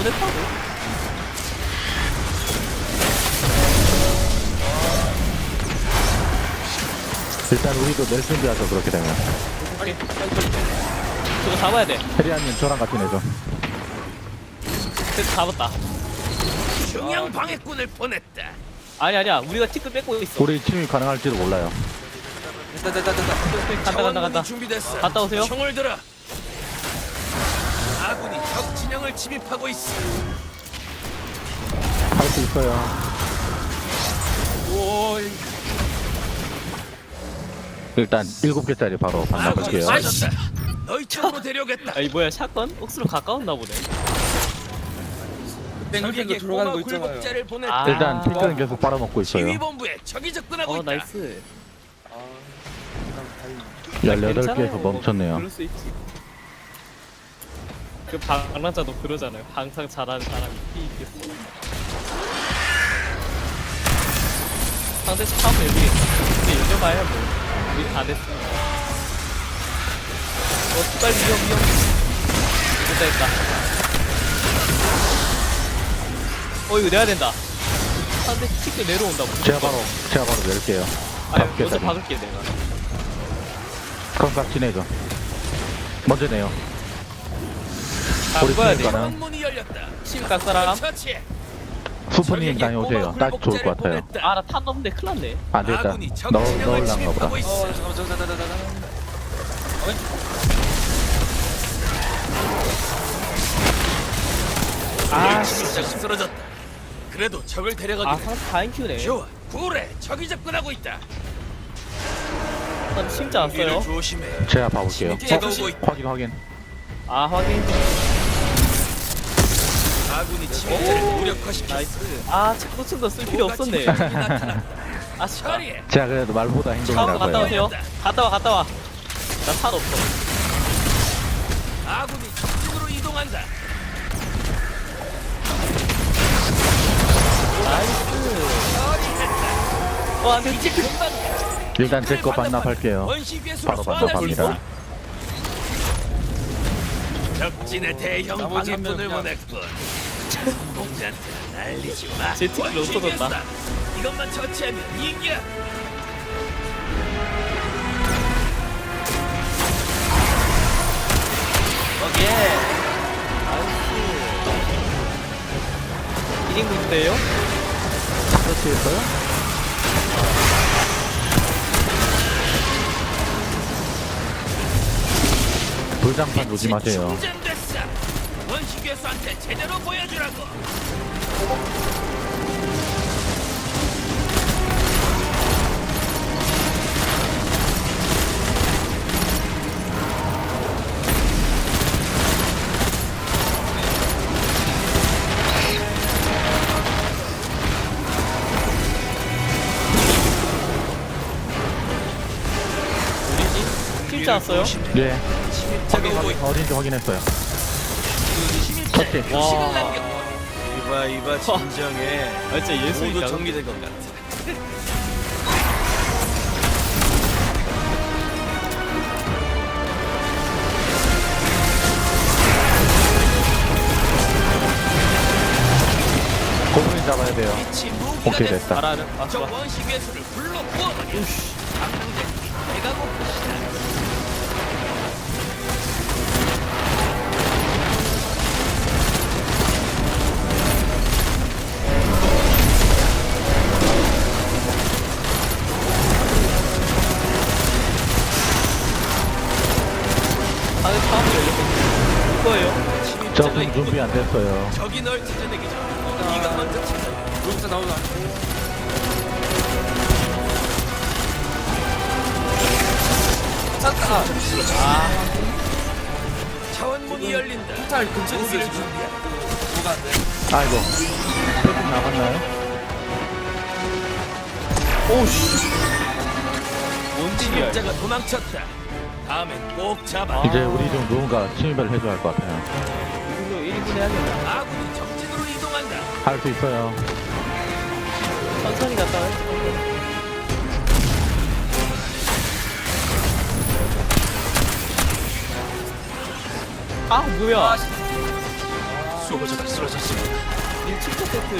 쏘냈다고? 일단 우리도 낼 준비하죠 그렇게 되면 오케이. 저거 잡아야 돼. 페리아님 저랑 같이 내죠 그래서 잡았다. 중량 방해꾼을 보냈다. 아니 아니야. 우리가 티끌 뺏고 있어. 우리 침입 가능할지도 몰라요 됐다 됐다 됐다. 간다 간다 간다. 준비됐어. 갔다 오세요. 총을 들어. 진영을 침입하고 있어. 할 수 있어요 오, 일단 7개짜리 바로 아군이 반납할게요 쏟았다. 너희 쪽으로 데려오겠다. 아니 뭐야 샷건? 억수로 가까웠나 보네. 적에게 꼬마 굴복자를 보냈다. 아. 일단 티끌은 계속 빨아먹고 있어요 지휘본부에 적이 접근하고 어 있다. 나이스. 18개에서 괜찮아요. 멈췄네요 그럴 수 있지. 그 방랑자도 그러잖아요. 항상 잘하는 사람이 피 있겠어. 상대 스파면 여기 근데 열려봐야 뭐 우리 다 됐어. 어 빨리 위험 위험. 됐다. 어 이거 내야 된다. 상대 티크 내려온다. 무조건. 제가 바로 제가 바로 낼게요 아니 다섯 먼저 박을게 내가. 그럼 같이 내죠 먼저 내요 담궈야 돼. 팀 가능. 자원문이 열렸다. 심갈 사람. 수프님 다녀오세요 딱 좋을 것 같아요 아 나탄 넘는데 큰일 났네. 안 되겠다 아군이 적 넣, 침입하고 보다 있어. 아, 진짜 쓰러졌다. 그래도 적을 아 데려가기 상대 다인 큐네. 좋아. 구래 적이 접근하고 있다. 난 뒤를 왔어요. 조심해. 제가 봐볼게요. 확인 확인 아 확인. 아군이 침입자를 무력화시켰어. 아 체코층도 쓸 필요 없었네. 아쉽다. 제가 그래도 말보다 차로 갔다 행동이라고요 오세요. 갔다 와 갔다 와. 나 탄 없어. 아군이 적진으로 이동한다. 나이스. 어 안돼 티크. 일단 제 거 반납할게요 원시 괴수로 바로 소환할 수 있어. 반납합니다 적진의 대형 방해꾼을 보냈군. 공자한테는 날리지 마. 제 특기를 없어졌다. 괴수다. 이것만 처치하면 이기야. 오케이. 나이스. 1인분인데요? 터치했어요? 불장판 조심하세요 충전됐어. 괴수한테 제대로 보여주라고. 실자 왔어요? 네 오고 있다. 어딘지 확인했어요 터치 와. 시간. 이봐 이봐 진정해 아 진짜 모두 예술이다. 정리된 것 같아 고분이 잡아야 돼요 빛이 무기가 오케이. 됐다 아 저. 원시 괴수를 불러 구워버려. 감당자끼리 배가 고 다. 다들 처음 열렸어. 이거예요. 저분 준비 안 됐어요 적이 널 찾아내기 전 네가 먼저 찾아. 여기서 나오자 차원문이 열린다. 탈 근처에 있어 지금. 뭐가 안 돼 아이고 표식 나갔나요? 오씨. 뭔지야. 침입자가 도망쳤다. 다음엔 꼭 잡아. 이제 우리 좀 누군가 침입을 해줘야 할 것 같아요 이거 1인분 해야겠다. 아군이 적진으로 이동한다. 할 수 있어요 천천히 갔다 와. 아 뭐야? 수호자가 쓰러졌습니다. 님 칭찬 세트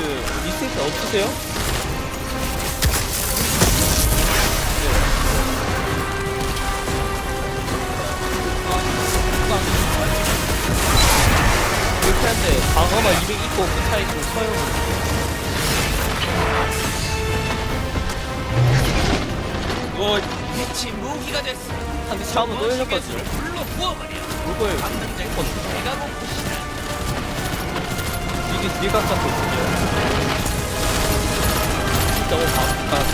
리세트 없으세요? 이렇게 한데 방어만 200 있고 그 차이 좀 커요. 뭐 빛이 무기가 됐어. 한대 차우면 또 열렸거든요. 불로 부어버려. 그걸 방랑자 배가 고프시다. 이게 일각 같은 거든요 진짜 뭐 바깥.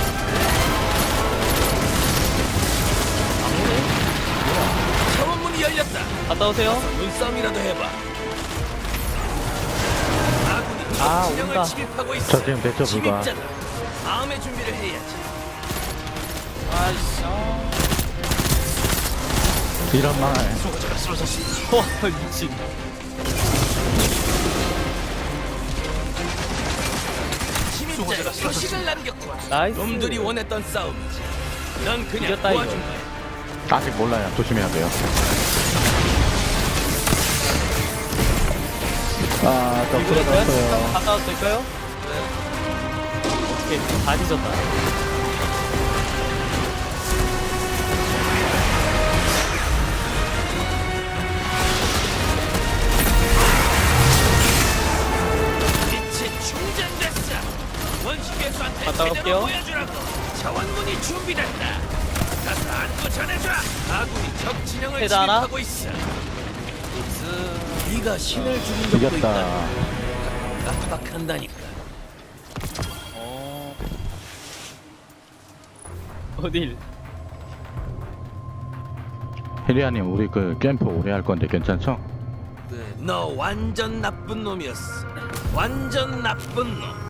아무네? 차원문이 열렸다. 갔다 오세요. 눈싸움이라도 해봐. 아, 온다. 있어. 저 지금 대처 불가. 다음에 준비를 해야지. 아이씨. 아. 이런 말. 와 미친. 남겼고 나이스. 놈들이 원했던 싸움이지. 넌 그냥 이겼다, 이거. 도와준 거야. 아직 몰라요. 조심해야 돼요. 아, 저 이번에 저한테 한번 풀어놨어요. 갔다 와도 될까요? 어떻게 다 뒤졌다. 빛이 충전됐어. 원시계수한테 갔다 제대로 올게요. 보여주라고. 자원문이 준비됐다. 가서 안고 전해줘. 아군이 적 진영을 해다 하나? 침입하고 있어. 네가 신을 죽인 적도 이겼다. 있다. 깜빡한다니까. 어. 어딜? 혜리아님, 우리 그 캠프 오래 할 건데 괜찮죠? 너 완전 나쁜 놈이었어. 완전 나쁜 놈.